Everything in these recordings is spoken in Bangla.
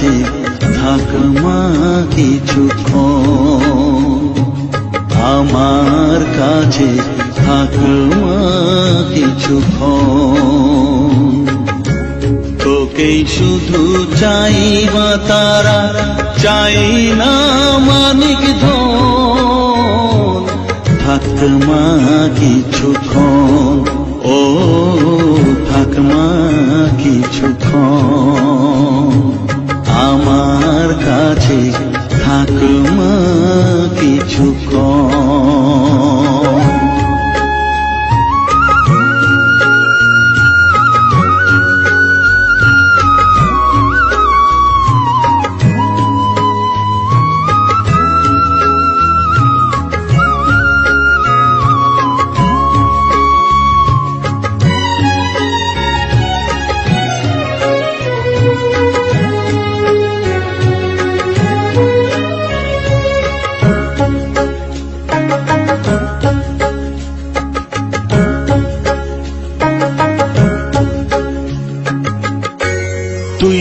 কাছে থাক মা আমার কাছে থাক মা কিছুক্ষণ তোকেই শুধু চাই মা তারা, চাই না মানিক ধন। থাক মা কিছুক্ষণ ও থাক মা কিছুক্ষণ কাছে থাক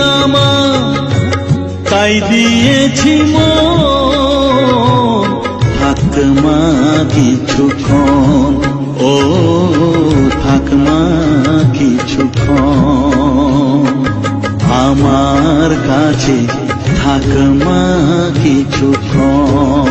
না তাই দিয়েছি থাক মা কিছুক্ষণ ও, থাক মা কিছুক্ষণ আমার কাছে থাক মা কিছুক্ষণ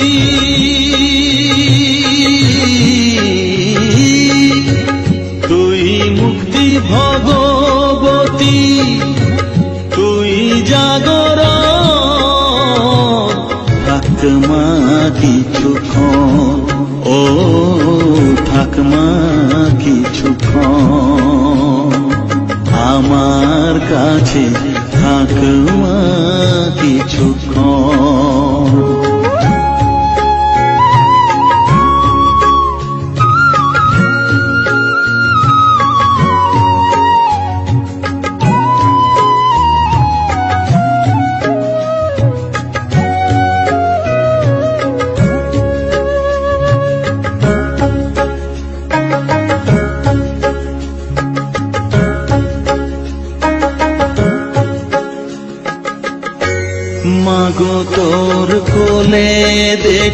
ভগবতী তুই জাগর। ঠাকমা কিছুক্ষণ ও ঠাকমা কিছুক্ষণ আমার কাছে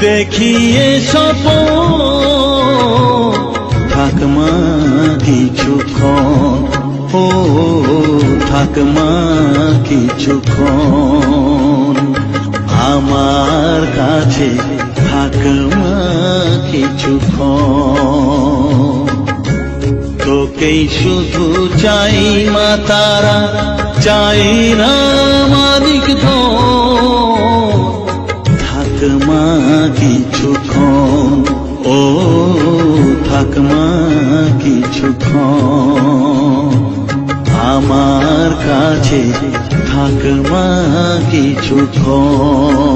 দেখিয়ে সপ থাক মা কিছুক্ষণ ও, থাক মা কিছুক্ষণ আমার কাছে থাক মা কিছুক্ষণ তোকেই শুধু চাই মা তারা, চাই না মালিক থাক মা কিছুক্ষণ কিছু আমার কাছে থাকমা কিছুক্ষণ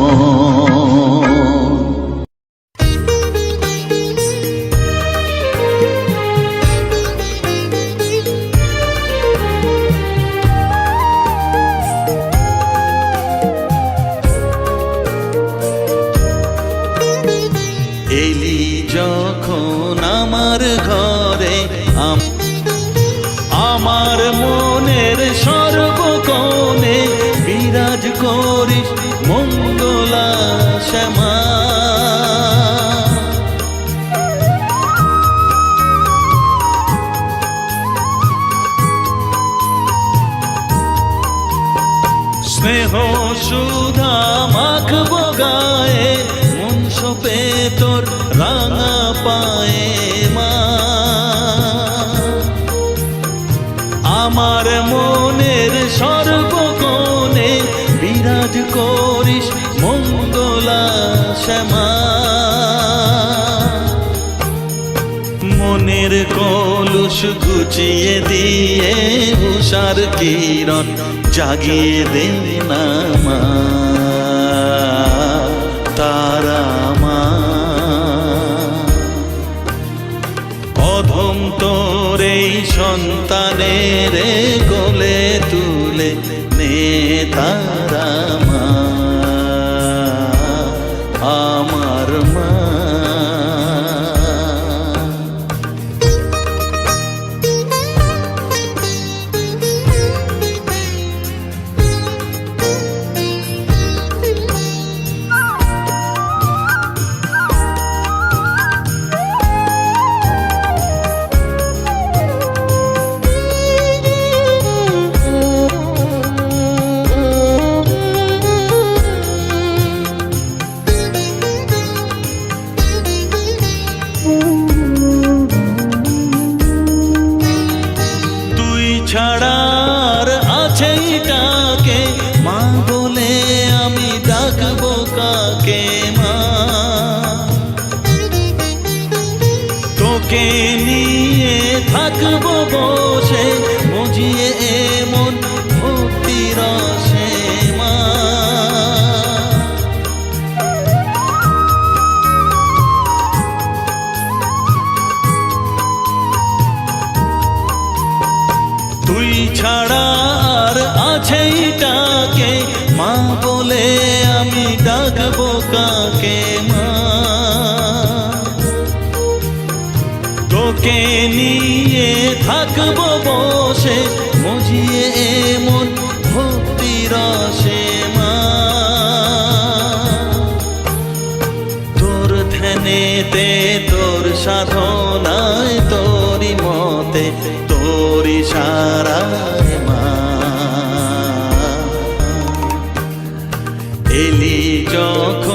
সুধা মাখব গায়ে মন সপে তোর রাঙা পায়ে মা। আমার মনের সর্বকোণে বিরাজ করিস মঙ্গলা শ্যামা। মনের কলুষ গুছিয়ে দিয়ে উষার কিরণ জাগিয়ে দেন মা তারা মা অধম তোর এই সন্তানের গোলে তুলে নে তারা মা তোকে নিয়ে থাকব বসে মজিয়ে এমন ভক্তি রসে মা। তুই ছাড়া আর আছেই ডাকে মা বলে আমি ডাকবো কাকে? তোকে নিয়ে থাকব বসে, মজিয়ে এমন ভক্তি রসে মা। তোর ধ্যানেতে, তোর সাধনায় তোরি মতে তোরি সারায় মা। এলি যখন